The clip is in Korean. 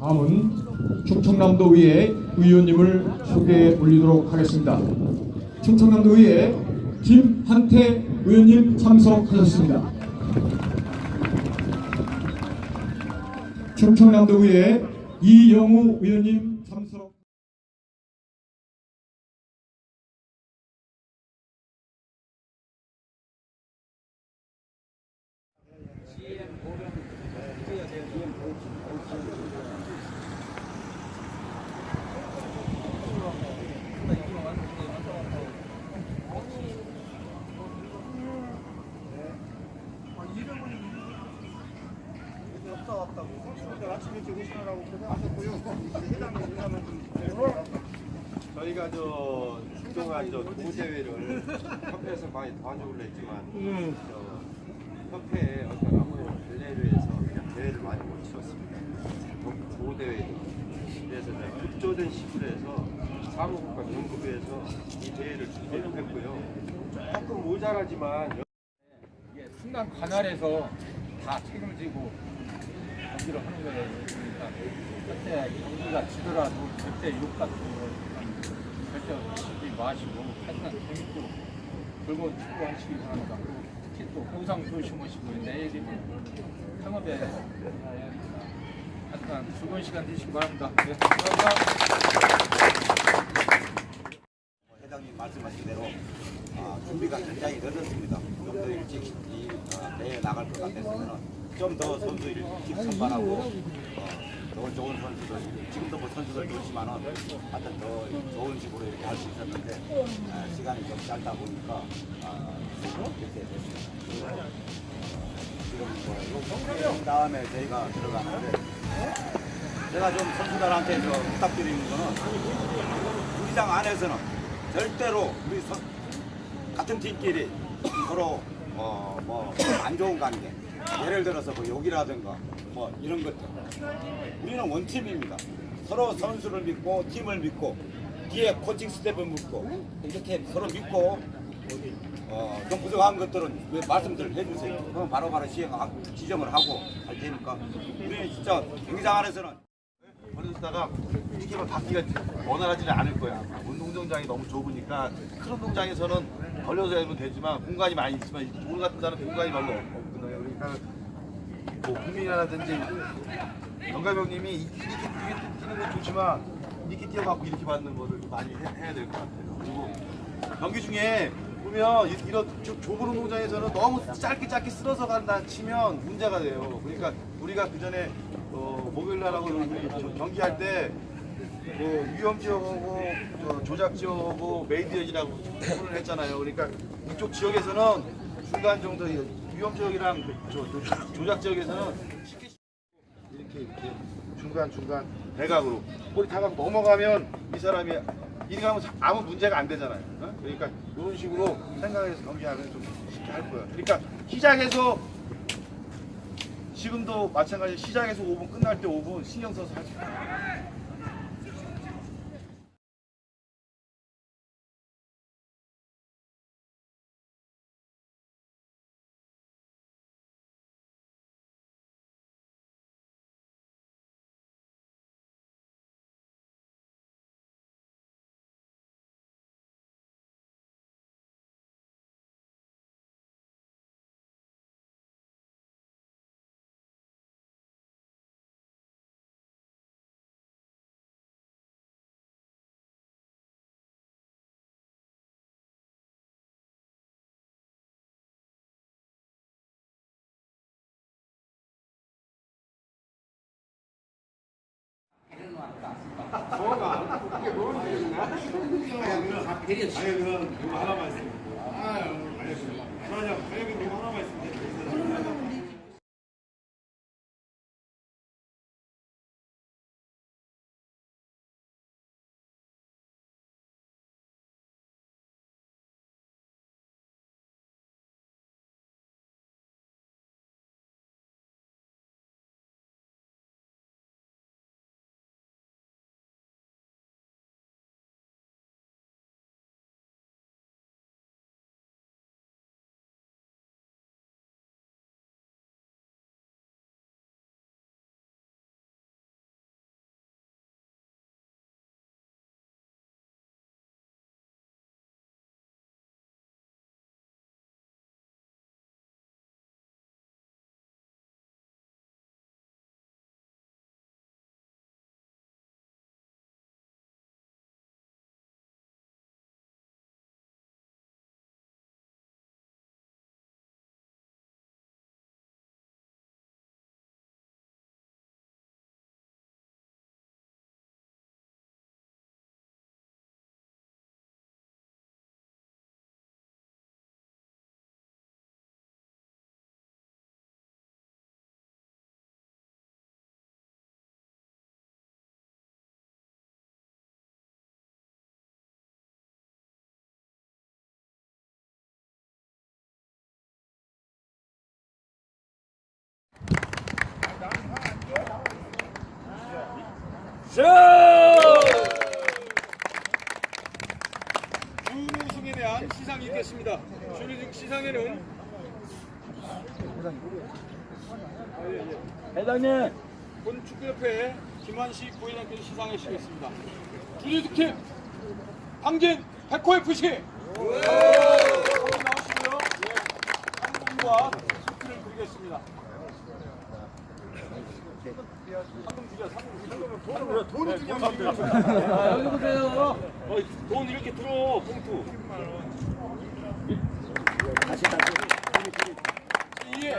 다음은 충청남도의회 의원님을 소개해 올리도록 하겠습니다. 충청남도의회 김한태 의원님 참석하셨습니다. 충청남도의회 이영우 의원님 참석. 일찍 오시느라고 고생하셨고요. 회장님 인사만 좀 저희가 저 그동안 저 도대회를 협회에서 많이 도와주려 했지만 저 협회에 어떤 아무 관례로 해서 그냥 대회를 많이 못 치렀습니다. 도- 도대회도 그래서 급조된 해서 사무국과 정부부에서 이 대회를 준비를 했고요. 조금 모자라지만 이게 순간 관할에서 다 책임을 지고 경기를 하는 거예요. 그러니까 절대 경기가 지더라도 절대 욕 같은 거 절대 하지 마시고 하여튼 재밌고 즐거운 축구 하시기 바랍니다. 특히 또 보상 조심하시고 내일이면 상업에 하여튼 즐거운 시간 되시기 바랍니다. 네, 감사합니다. 회장님 말씀하신 대로 아, 준비가 굉장히 늦었습니다. 좀더 일찍 이 어, 대회에 나갈 것 같았으면 좀 더 선수 일찍 선발하고 어, 더 좋은 선수들 지금도 뭐 선수들 좋지만은 하여튼 더 좋은 식으로 이렇게 할 수 있었는데 아, 시간이 좀 짧다 보니까 아, 이렇게 됐습니다. 어, 지금 뭐 다음에 저희가 들어가는데 제가 좀 선수들한테 저 부탁드리는 거는 경기장 안에서는 절대로 우리 선- 같은 팀끼리 서로 어, 뭐 안 좋은 관계 예를 들어서 뭐 욕이라든가 뭐 이런 것들 우리는 원팀입니다 서로 선수를 믿고 팀을 믿고 뒤에 코칭 스텝을 믿고 이렇게 서로 믿고 어, 좀 부족한 것들은 왜 말씀들 해주세요 그럼 바로바로 시행하고 지정을 하고 할 테니까 우리는 진짜 경기장 안에서는 버려두다가 이게만 바퀴가 원활하지는 않을 거야. 운동장이 너무 좁으니까 큰 운동장에서는 걸려서 해도 되지만 공간이 많이 있지만 오늘 같은 데는 공간이 별로 없거든요. 그러니까 뭐 국민이라든지 정가병님이 이렇게 뛰는 건 좋지만 이렇게 뛰어갖고 이렇게 받는 거를 많이 해, 해야 될 것 같아요. 그리고 경기 중에 보면 이- 이런 좁- 좁은 운동장에서는 너무 짧게 짧게 쓸어서 간다 치면 문제가 돼요. 그러니까 우리가 그 전에 어, 목요일 날하고 경기할 때 뭐 위험 지역하고 저 조작 지역하고 메이드 지역이라고 구분을 했잖아요. 그러니까 이쪽 지역에서는 중간 정도 위험 지역이랑 저, 저- 조작 지역에서는 쉽게 이렇게 이렇게 중간 중간 대각으로 볼이 다각 넘어가면 이 사람이 이리 가면 아무 문제가 안 되잖아요. 어? 그러니까 이런 식으로 생각해서 경기하면 좀 쉽게 할 거예요. 그러니까 시작해서 지금도 마찬가지 시작해서 5분 끝날 때 5분 신경 써서 하죠. 아니 그건 이거 하나만 있습 준우승에 대한 시상이 있겠습니다. 준우승 시상에는 회장님 본 축구협회 김한식 부회장께서 시상해 주시겠습니다. 준우승팀 당진 백호 FC 나오시고요. 상금과 스피를 드리겠습니다. 상금 드려. 돈을 주냐, 아, 여기 보세요. 돈 이렇게 들어, 봉투. 다시, 다시. 예.